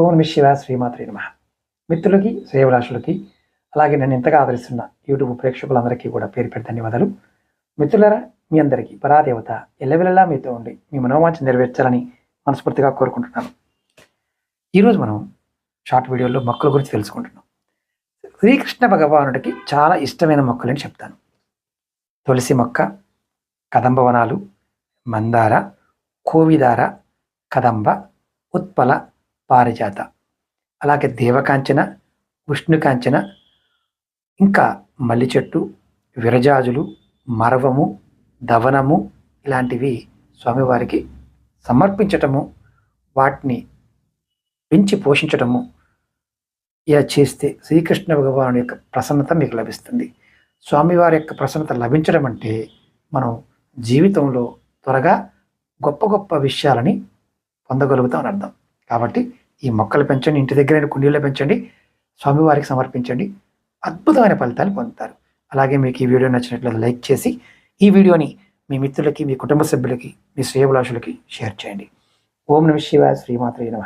ఓం నమ శివ శ్రీమాత్రి నమ. మిత్రులకి సేవరాశులకి అలాగే నన్ను ఎంతగా ఆదరిస్తున్న యూట్యూబ్ ప్రేక్షకులందరికీ కూడా పేరు పేరు ధన్యవాదాలు. మిత్రులరా మీ అందరికీ పరాదేవత ఎల్లవెల్లలా మీతో ఉండి మీ మనోవాంఛ నెరవేర్చాలని మనస్ఫూర్తిగా కోరుకుంటున్నాను. ఈరోజు మనం షార్ట్ వీడియోలో మొక్కల గురించి తెలుసుకుంటున్నాం. శ్రీకృష్ణ భగవానుడికి చాలా ఇష్టమైన మొక్కలని చెప్తాను. తులసి మొక్క కదంబవనాలు మందార కోవిదార కదంబ ఉత్పల పారిజాత. అలాగే దేవకాంచన ఉష్ణుకాంచన ఇంకా మల్లి చెట్టు విరజాజులు మరవము దవనము ఇలాంటివి స్వామివారికి సమర్పించటము వాటిని పెంచి పోషించటము ఇలా చేస్తే శ్రీకృష్ణ భగవాను యొక్క ప్రసన్నత మీకు లభిస్తుంది. స్వామివారి యొక్క ప్రసన్నత లభించడం అంటే మనం జీవితంలో త్వరగా గొప్ప గొప్ప విషయాలని పొందగలుగుతాం అని అర్థం. కాబట్టి ఈ మొక్కలు పెంచండి ఇంటి దగ్గర కుండీలో పెంచండి స్వామివారికి సమర్పించండి అద్భుతమైన ఫలితాలు పొందుతారు. అలాగే మీకు ఈ వీడియో నచ్చినట్లయితే లైక్ చేసి ఈ వీడియోని మీ మిత్రులకి మీ కుటుంబ సభ్యులకి మీ శ్రేయభిలాషులకి షేర్ చేయండి. ఓం నమ శివ శ్రీమాత్రే నమ.